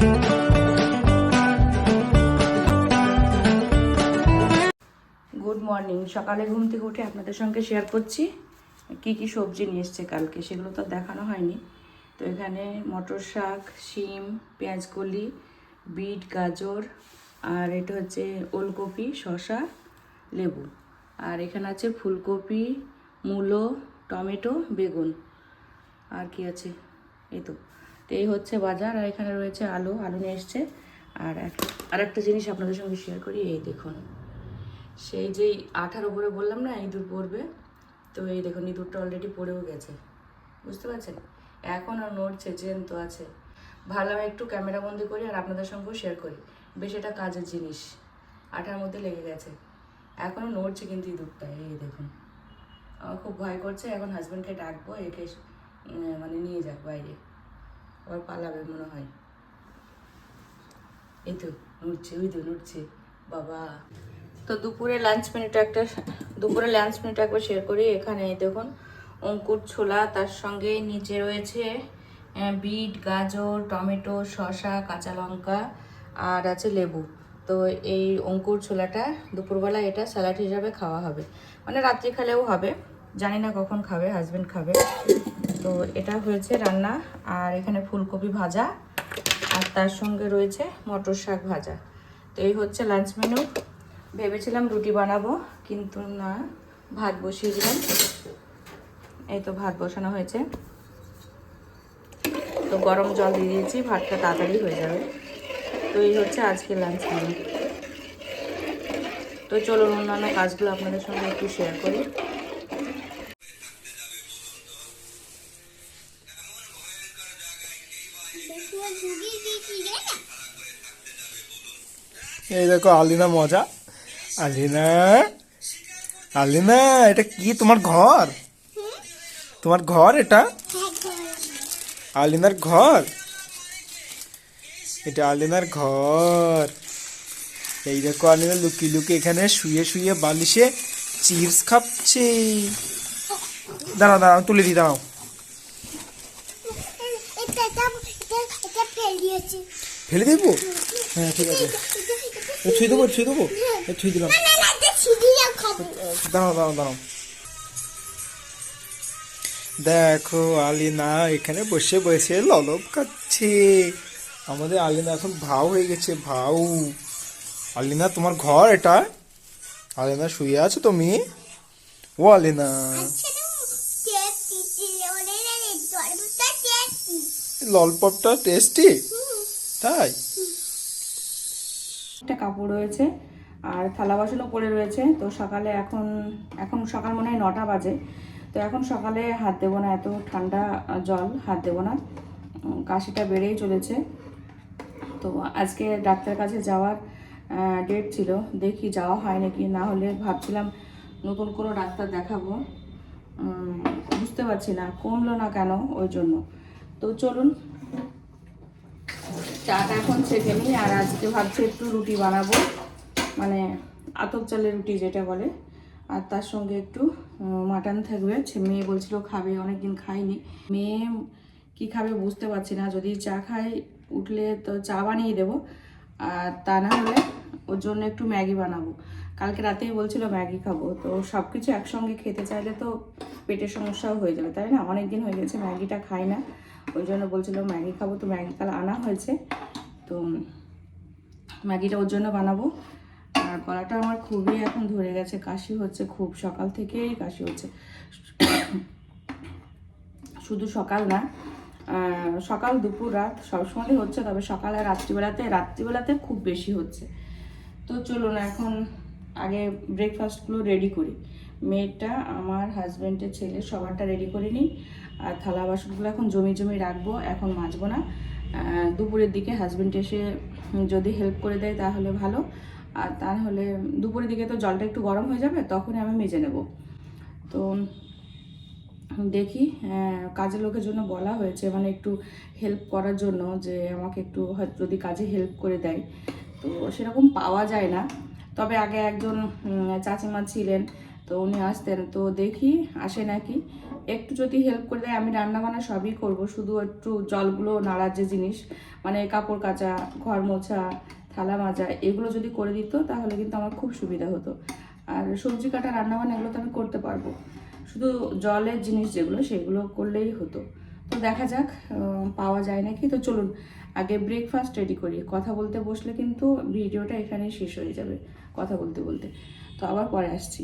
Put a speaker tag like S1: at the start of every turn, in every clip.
S1: Good morning সকালে ঘুম থেকে উঠে আপনাদের সঙ্গে শেয়ার করছি কি কি সবজি নিয়ে এসছে কালকে, সেগুলো তো দেখানো হয়নি। তো এখানে মটর শাক, শিম পেঁয়াজকলি বিট, গাজর, আর এটা হচ্ছে ওলকপি, শসা, লেবু। আর এখানে আছে ফুলকপি, মূলো, টমেটো, বেগুন। আর কি আছে? এই তো। তো এই হচ্ছে বাজার, আর এখানে রয়েছে আলু আলু নিয়ে এসছে। আর আর একটা জিনিস আপনাদের সঙ্গে শেয়ার করি, এই দেখুন। সেই যেই আঠার উপরে বললাম না, ইঁদুর পড়বে। তো এই দেখুন, ইঁদুরটা অলরেডি পড়েও গেছে। বুঝতে পারছেন? এখনও নড়ছে তো আছে। ভালো একটু ক্যামেরা বন্দি করি, আর আপনাদের সঙ্গেও শেয়ার করি। বেশ এটা কাজের জিনিস। আঠার মধ্যে লেগে গেছে। এখনও নড়ছে কিন্তু ইঁদুরটা, এই দেখুন। আমার খুব ভয় করছে, এখন হাজব্যান্ডকে ডাকবো, একে মানে নিয়ে যাক বাইরে। আবার পালাবে মনে হয়। এই তো নড়ছে, ওই তো নড়ছে, বাবা। তো দুপুরে লাঞ্চ মেনুটা একটা, দুপুরে লাঞ্চ মেনুটা একবার শেয়ার করি। এখানে দেখুন, অঙ্কুর ছোলা, তার সঙ্গে নিচে রয়েছে বিট, গাজর, টমেটো, শসা, কাঁচা লঙ্কা, আর আছে লেবু। তো এই অঙ্কুর ছোলাটা দুপুরবেলা এটা স্যালাড হিসাবে খাওয়া হবে। মানে রাত্রি খেলেও হবে, জানি না কখন খাবে হাজবেন্ড খাবে। তো এটা হয়েছে রান্না, আর এখানে ফুলকপি ভাজা, আর তার সঙ্গে রয়েছে মটর শাক ভাজা। তো এই হচ্ছে লাঞ্চ মেনু ভেবেছিলাম রুটি বানাবো, কিন্তু না, ভাত বসিয়ে দিলাম। এই তো ভাত বসানো হয়েছে। তো গরম জল দিয়ে দিয়েছি, ভাতটা তাড়াতাড়ি হয়ে যাবে। তো এই হচ্ছে আজকে লাঞ্চ মেনু তো চলুন অন্যান্য কাজগুলো আপনাদের সঙ্গে একটু শেয়ার করি।
S2: এই দেখো আলিনা মজা। আলিনা আলিনা, এটা কি তোমার ঘর? তোমার ঘর এটা? আলিনার ঘর? এটা আলিনার ঘর। এই দেখো আলিনা লুকি লুকি এখানে শুয়ে শুয়ে বালিশে চিপস খাচ্ছে। দাঁড়াও আমি তুলে দিই দাঁড়াও
S3: এটা এটা এটা এটা ফেলিয়েছি
S2: ফেলে দেবো? হ্যাঁ ঠিক আছে। ছুঁয়ে দেবো ছুঁয়ে দেবো? ছুঁয়ে দিলাম। দাঁড়াও দাঁড়াও দাঁড়াও। দেখো আলিনা এখানে বসে বসে ললব খাচ্ছে। আমাদের আলিনা এখন ভাও হয়ে গেছে ভাও। আলিনা তোমার ঘর এটা? আলিনা শুয়ে আছো তুমি? ও আলিনা।
S3: টেস্টি
S2: ললপপটা টেস্টি তাই?
S1: একটা কাপড় রয়েছে আর থালা বাসনও পড়ে রয়েছে। তো সকালে এখন এখন সকাল মনে হয় নটা বাজে। তো এখন সকালে হাত দেবো না, এত ঠান্ডা জল, হাত দেবো না। কাশিটা বেড়েই চলেছে। তো আজকে ডাক্তার কাছে যাওয়ার ডেট ছিল। দেখি যাওয়া হয় নাকি না হলে ভাবছিলাম নতুন কোনো ডাক্তার দেখাবো। বুঝতে পারছি না, কমলো না কেন ওই জন্য। তো চলুন চাটা এখন ছেঁকে নিই, আর আজকে ভাবছি একটু রুটি বানাবো। মানে আতপ চালের রুটি যেটা বলে। আর তার সঙ্গে একটু মাটন থাকবে। মেয়ে বলছিল খাবে, অনেকদিন খাইনি মেয়ে কি খাবে বুঝতে পারছি না। যদি চা খাই, উঠলে তো চা বানিয়ে দেবো। আর তা না হলে ওর জন্য একটু ম্যাগি বানাবো। কালকে রাতেই বলছিল, ম্যাগি খাব। তো সব কিছু একসঙ্গে খেতে চাইলে তো পেটের সমস্যাও হয়ে যাবে, তাই না? অনেক দিন হয়ে গেছে ম্যাগিটা খাই না। ওই জন্য বলছিল, ম্যাগি খাব। তো ম্যাগি কাল আনা হয়েছে। তো ম্যাগিটা ওর জন্য বানাবো। আর গলাটা আমার খুবই এখন ধরে গেছে। কাশি হচ্ছে খুব সকাল থেকেই, কাশি হচ্ছে। শুধু সকাল না সকাল দুপুর রাত সবসময় হচ্ছে, তবে সকাল আর রাত্রিবেলাতে রাত্রিবেলাতে খুব বেশি হচ্ছে। তো চলুন এখন আগে ব্রেকফাস্টগুলো রেডি করি। মেয়েটা, আমার হাজব্যান্ডের ছেলে, সবারটা রেডি করে নিই। আর থালা বাসনগুলো এখন জমি জমি রাখব, এখন মাজবো না। দুপুরের দিকে হাজব্যান্ড এসে যদি হেল্প করে দেয় তাহলে ভালো। আর তাহলে দুপুরের দিকে তো জলটা একটু গরম হয়ে যাবে, তখনই আমি মেজে নেব। তো দেখি কাজের লোকের জন্য বলা হয়েছে মানে একটু হেল্প করার জন্য যে আমাকে একটু যদি কাজে হেল্প করে দেয়। তো সেরকম পাওয়া যায় না। তবে আগে একজন চাচিমা ছিলেন, তো উনি আসতেন, তো দেখি আসে নাকি। একটু যদি হেল্প করে দেয়, আমি রান্না বান্না সবই করব, শুধু একটু জলগুলো, নাড়ার যে জিনিস মানে কাপড় কাচা, ঘর মোছা, থালা মাজা, এগুলো যদি করে দিত, তাহলে কিন্তু আমার খুব সুবিধা হতো। আর সবজি কাটা রান্না বান্না এগুলো তো আমি করতে পারব। শুধু জলের জিনিস যেগুলো, সেগুলো করলেই হতো। তো দেখা যাক পাওয়া যায় নাকি। তো চলুন, আগে ব্রেকফাস্ট রেডি করি। কথা বলতে বসলে কিন্তু ভিডিওটা এখানে শেষ হয়ে যাবে, কথা বলতে বলতে। তো আবার পরে আসছি।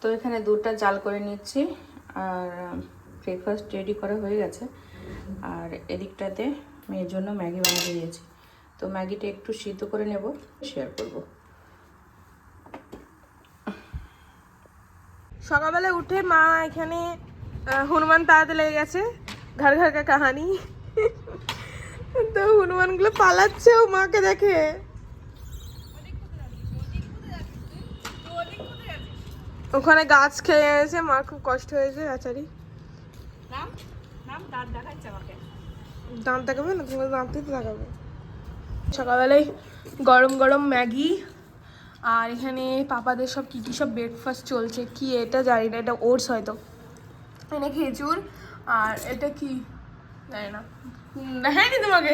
S1: তো এখানে দুধটা জাল করে নিচ্ছি, আর ব্রেকফাস্ট রেডি করা হয়ে গেছে। আর এদিকটাতে মেয়ের জন্য ম্যাগি বানিয়ে দিয়েছি। তো ম্যাগিটা একটু সিদ্ধ করে নেব শেয়ার করব।
S4: সকালবেলা উঠে মা এখানে হনুমান তাড়াতে লেগে গেছে। ঘর ঘর কা কাহানি। তো হনুমানগুলো পালাচ্ছে ও মাকে দেখে। ওখানে গাছ খেয়ে গেছে মার খুব কষ্ট হয়েছে আচারি।
S1: দাঁত দেখাচ্ছে আমাকে।
S4: দাঁত দেখাবে না? তোমার দাঁতই তো দেখাবে। সকালবেলায় গরম গরম ম্যাগি আর এখানে পাপাদের সব কী কী সব ব্রেকফাস্ট চলছে কি এটা জানি না এটা ওটস হয়তো। এখানে খেজুর আর এটা কি? জানি না। হুম, দেখায়নি তোমাকে।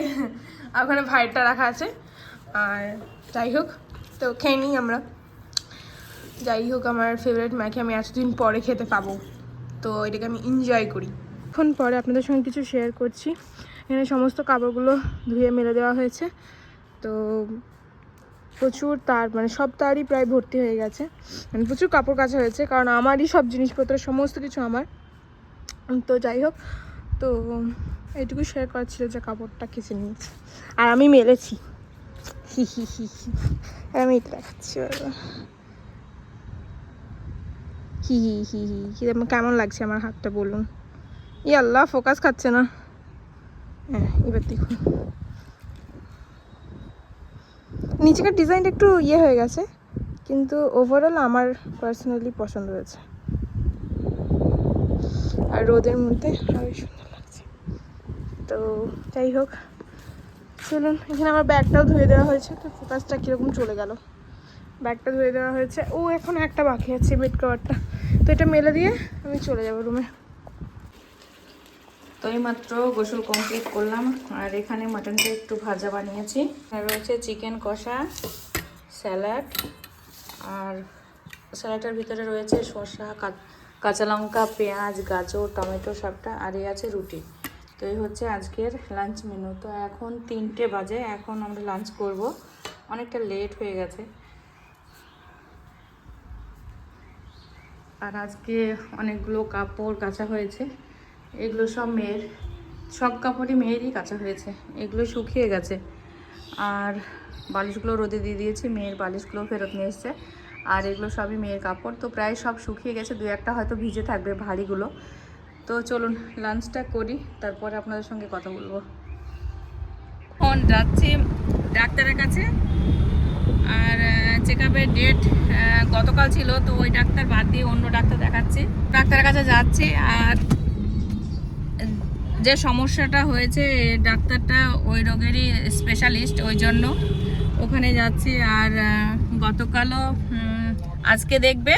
S4: ওখানে ভাইটা রাখা আছে। আর যাই হোক তো খেয়ে নিই আমরা। যাই হোক আমার ফেভারিট ম্যাগি আমি এতদিন পরে খেতে পাবো। তো এটাকে আমি এনজয় করি। এখন পরে আপনাদের সঙ্গে কিছু শেয়ার করছি। এখানে সমস্ত কাপড়গুলো ধুয়ে মেলে দেওয়া হয়েছে। তো প্রচুর তার মানে সব তারই প্রায় ভর্তি হয়ে গেছে। মানে প্রচুর কাপড় কাচা হয়েছে কারণ আমারই সব জিনিসপত্র সমস্ত কিছু আমার। তো যাই হোক, তো এইটুকু শেয়ার করার ছিল যে কাপড়টা কেচে নিয়েছি। আর আমি মেলেছি। হি হি হি হি। আমি এটা দেখাচ্ছি হি হি হি হি। আমার কেমন লাগছে আমার হাতটা বলুন? ই আল্লাহ, ফোকাস খাচ্ছে না। হ্যাঁ এবার দেখুন। নিচেকার ডিজাইনটা একটু ইয়ে হয়ে গেছে, কিন্তু ওভারঅল আমার পার্সোনালি পছন্দ হয়েছে। আর রোদের মধ্যে আরও সুন্দর লাগছে। তো যাই হোক, চলুন, এখানে আমার ব্যাগটাও ধুয়ে দেওয়া হয়েছে, তো ফোকাসটা কীরকম চলে গেল। ব্যাগটা ধুয়ে দেওয়া হয়েছে। ও, এখন একটা বাকি আছে বেড কভারটা। তো এটা মেলে দিয়ে আমি চলে যাব রুমে।
S1: তো এইমাত্র গোসল কমপ্লিট করলাম, আর এখানে মাটনটা একটু ভাজা বানিয়েছি। আর রয়েছে চিকেন কষা, স্যালাড, আর স্যালাডের ভিতরে রয়েছে শসা কাঁচা লঙ্কা, পেঁয়াজ, গাজর, টমেটো সবটা, আর আছে রুটি। তো এই হচ্ছে আজকের লাঞ্চ মেনু। তো এখন তিনটে বাজে, এখন আমরা লাঞ্চ করব। অনেকটা লেট হয়ে গেছে। আর আজকে অনেকগুলো কাপড় কাচা হয়েছে। এগুলো সব মেয়ের, সব কাপড়ই মেয়েরই কাচা হয়েছে। এগুলো শুকিয়ে গেছে। আর বালিশগুলো রোদে দিয়ে দিয়েছি, মেয়ের বালিশগুলো ফেরত নিয়ে এসছে। আর এগুলো সবই মেয়ের কাপড়। তো প্রায় সব শুকিয়ে গেছে দু একটা হয়তো ভিজে থাকবে ভারীগুলো। তো চলুন লাঞ্চটা করি, তারপরে আপনাদের সঙ্গে কথা বলব। এখন যাচ্ছি ডাক্তারের কাছে। আর চেক আপের ডেট গতকাল ছিল, তো ওই ডাক্তার বাদ দিয়ে অন্য ডাক্তার দেখাচ্ছি। ডাক্তারের কাছে যাচ্ছি, আর যে সমস্যাটা হয়েছে, ডাক্তারটা ওই রোগেরই স্পেশালিস্ট ওই জন্য ওখানে যাচ্ছি। আর গতকালও আজকে দেখবে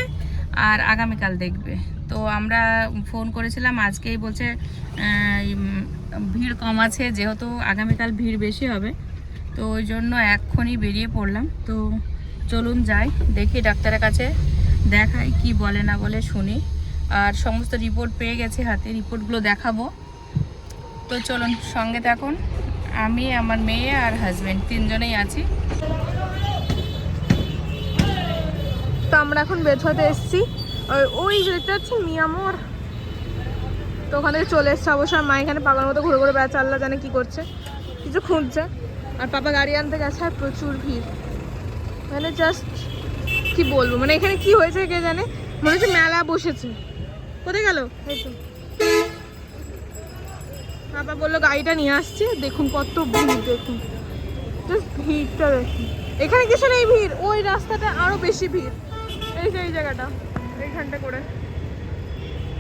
S1: আর আগামীকাল দেখবে। তো আমরা ফোন করেছিলাম, আজকেই বলছে ভিড় কম আছে, যেহেতু আগামীকাল ভিড় বেশি হবে। তো ওই জন্য এক্ষুনি বেরিয়ে পড়লাম। তো চলুন যাই, দেখি ডাক্তারের কাছে দেখাই, কি বলে না বলে শুনি। আর সমস্ত রিপোর্ট পেয়ে গেছে হাতে, রিপোর্টগুলো দেখাবো। তো চলুন, সঙ্গে থাকুন। আমি, আমার মেয়ে আর হাজব্যান্ড তিনজনেই আছি।
S4: তো আমরা এখন বেথতে এসেছি। ওই- যে দেখতে পাচ্ছেন মিয়ামোর তো ওখান চলে এসছে অবশ্যই মা এখানে পাগল মতো ঘুরে ঘুরে বেড়াচ্ছে, আল্লাহ জানে কি করছে, কিছু খুঁজছে। আর পাপা গাড়ি আনতে গেছে, আর প্রচুর ভিড়। মানে জাস্ট কি বলব মানে এখানে কি হয়েছে কে জানে? মনে হচ্ছে মেলা বসেছে। কোথায় গেল? এই তো। পাপা বলল গাড়িটা নিয়ে আসছে, দেখুন কত ভিড়, দেখুন। জাস্ট ভিড়টা দেখুন। এখানে কিছু নেই ভিড়, ওই রাস্তাটা আরও বেশি ভিড়। এই যে এই জায়গাটা এইখানটা করে।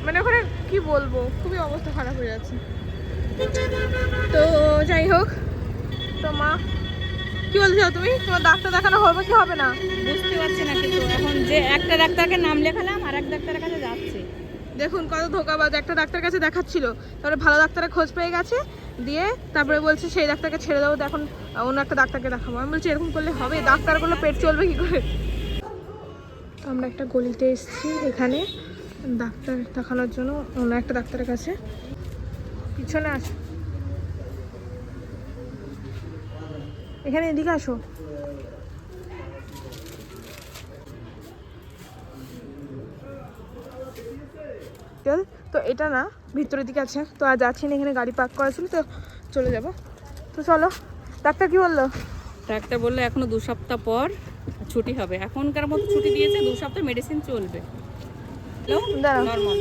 S4: মানে ওখানে কি বলব খুবই অবস্থা খারাপ হয়ে যাচ্ছে। তো যাই হোক তো মা কি বলছো তুমি? তোমার ডাক্তার দেখানো হবে কি হবে না?
S1: বুঝতে পারছি না কিন্তু এখন যে একটা ডাক্তারকে নাম লেখালাম আর এক ডাক্তারের কাছে যাচ্ছে।
S4: দেখুন কত ধোকাবাজ একটা ডাক্তার কাছে দেখাচ্ছিল। তারপরে ভালো ডাক্তারের খোঁজ পেয়ে গেছে দিয়ে তারপরে বলছে সেই ডাক্তারকে ছেড়ে দেবো এখন অন্য একটা ডাক্তারকে দেখাবো। আমি বলছি এরকম করলে হবে? ডাক্তারগুলো পেট চলবে কি করে? আমরা একটা গলিতে এসেছি। এখানে ডাক্তার দেখানোর জন্য, অন্য একটা ডাক্তারের কাছে। পিছনে আসো। এখানে এদিকে আসো। তো এটা না, ভিতরের দিকে আছে। তো আজ আছি না, এখানে গাড়ি পার্ক করা ছিল, তো চলে যাব। তো চলো, ডাক্তার কি বলল?
S1: ডাক্তার বলল, এখনও দু সপ্তাহ পর ছুটি হবে। এখনকার মতো ছুটি দিয়েছে দু সপ্তাহ মেডিসিন চলবে। নর্মাল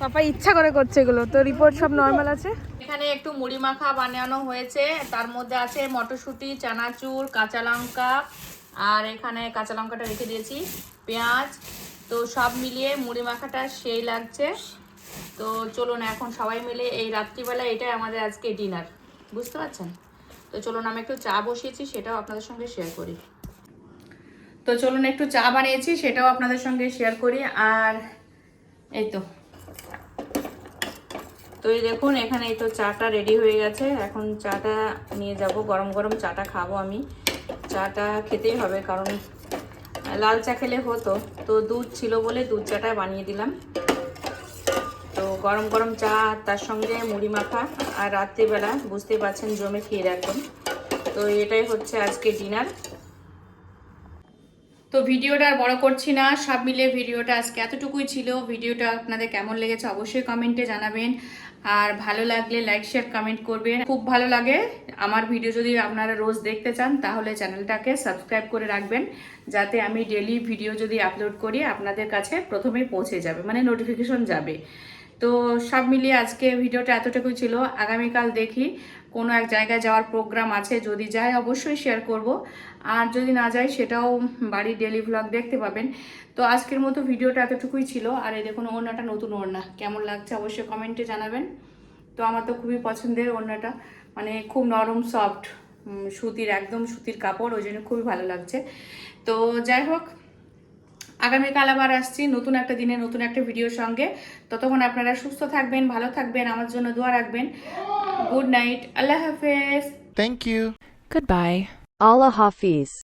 S4: পাপা ইচ্ছা করে করছে এগুলো। তো রিপোর্ট সব নর্মাল আছে?
S1: এখানে একটু মুড়ি মাখা বানানো হয়েছে। তার মধ্যে আছে মটরশুঁটি চানাচুর কাঁচা লঙ্কা আর এখানে কাঁচা লঙ্কাটা রেখে দিয়েছি পেঁয়াজ। তো সব মিলিয়ে মুড়ি মাখাটা সেই লাগছে। তো চলুন এখন সবাই মিলে এই রাত্রিবেলা এটাই আমাদের আজকে ডিনার বুঝতে পারছেন? তো চলুন আমি একটু চা বসিয়েছি সেটাও আপনাদের সঙ্গে শেয়ার করি। তো চলুন একটু চা বানিয়েছি, সেটাও আপনাদের সঙ্গে শেয়ার করি। আর এই তো। তো এই দেখুন, এখানে এই তো চাটা রেডি হয়ে গেছে। এখন চাটা নিয়ে যাব, গরম গরম চাটা খাব আমি। চাটা খেতেই হবে, কারণ লাল চা খেলে হতো। তো দুধ ছিল বলে দুধ চাটা বানিয়ে দিলাম। তো গরম গরম চা, তার সঙ্গে মুড়ি মাখা। আর রাত্রিবেলা বুঝতে পারছেন, জমে খেয়ে রাখবেন তো এটাই হচ্ছে আজকে ডিনার তো ভিডিওটা আর বড় করছি না, সব মিলে ভিডিওটা আজকে এতটুকুই ছিল। ভিডিওটা আপনাদের কেমন লেগেছে অবশ্যই কমেন্টে জানাবেন। আর ভালো লাগলে লাইক শেয়ার কমেন্ট করবেন। খুব ভালো লাগে আমার ভিডিও যদি আপনারা রোজ দেখতে চান, তাহলে চ্যানেলটাকে সাবস্ক্রাইব করে রাখবেন। যাতে আমি ডেলি ভিডিও যদি আপলোড করি, আপনাদের কাছে প্রথমে পৌঁছে যাবে মানে নোটিফিকেশন যাবে। তো সব মিলিয়ে আজকে ভিডিওটা এতটুকুই ছিল। আগামীকাল দেখি। কোনো এক জায়গায় যাওয়ার প্রোগ্রাম আছে, যদি যায় অবশ্যই শেয়ার করব। আর যদি না যায়, সেটাও বাড়ির ডেলি ভ্লগ দেখতে পাবেন। তো আজকের মতো ভিডিওটা এতটুকুই ছিল। আর এই দেখুন ওড়নাটা, নতুন ওড়না। কেমন লাগছে অবশ্যই কমেন্টে জানাবেন। তো আমার তো খুবই পছন্দের ওড়নাটা। মানে খুব নরম সফট সুতির, একদম সুতির কাপড়। ওই জন্য খুবই ভালো লাগছে। তো যাই হোক, আগামীকাল আবার আসছি নতুন একটা দিনে, নতুন একটা ভিডিওর সঙ্গে। ততক্ষণ আপনারা সুস্থ থাকবেন, ভালো থাকবেন, আমার জন্য দোয়া রাখবেন। Good night. Allah Hafiz.
S5: Thank you.
S6: Goodbye.
S7: Allah Hafiz.